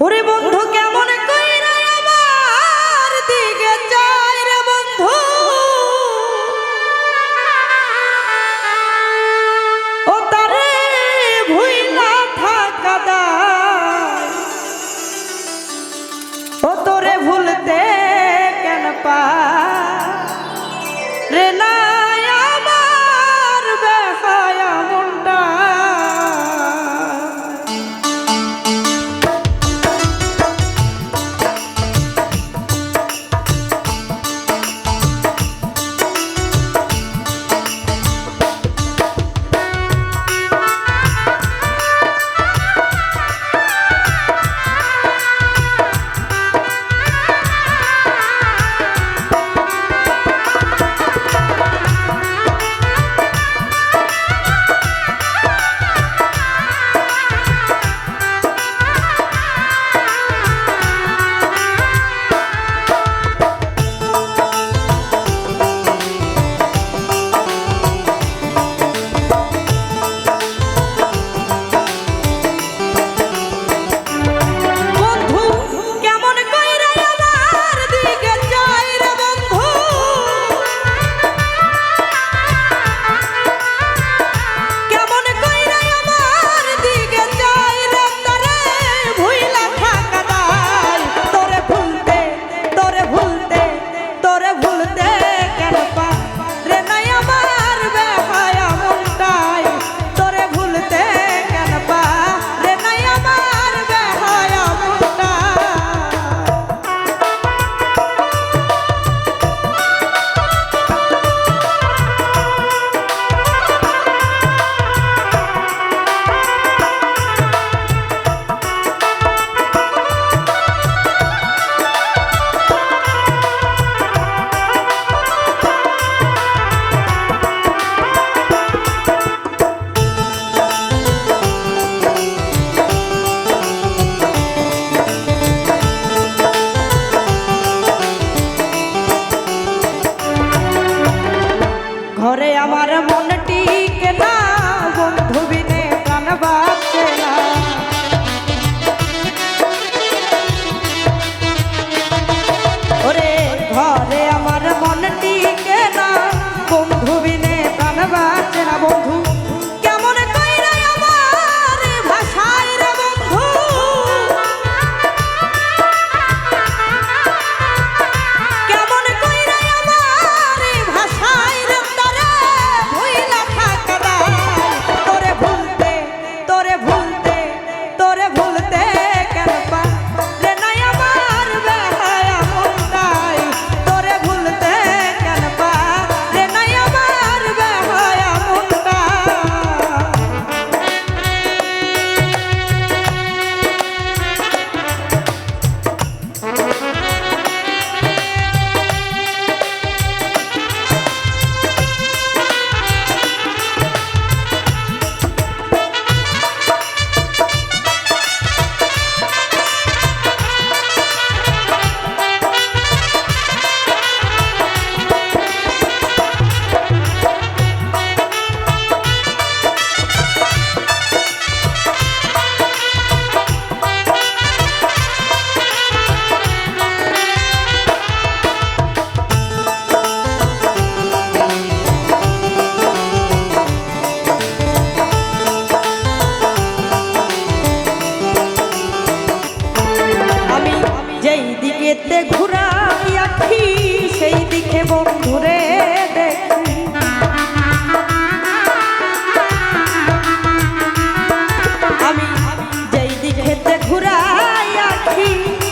ওরে বন্ধু কেমন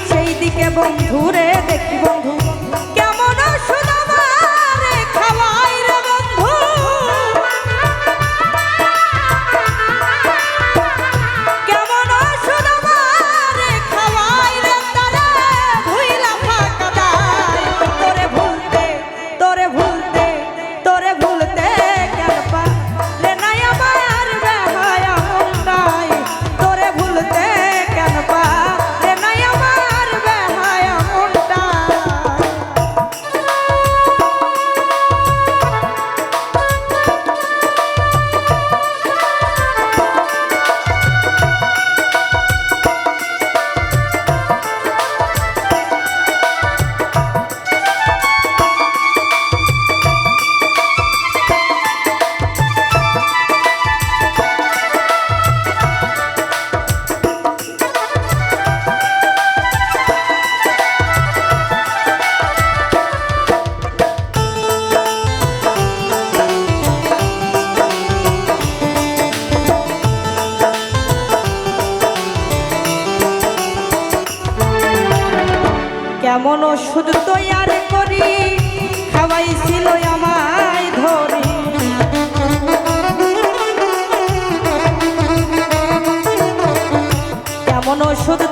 সেই দিকে বন্ধুরে দেখি কেমন ওষুধ তৈয়ার করি খাওয়াইছিল আমায় ধরি। এমন ওষুধ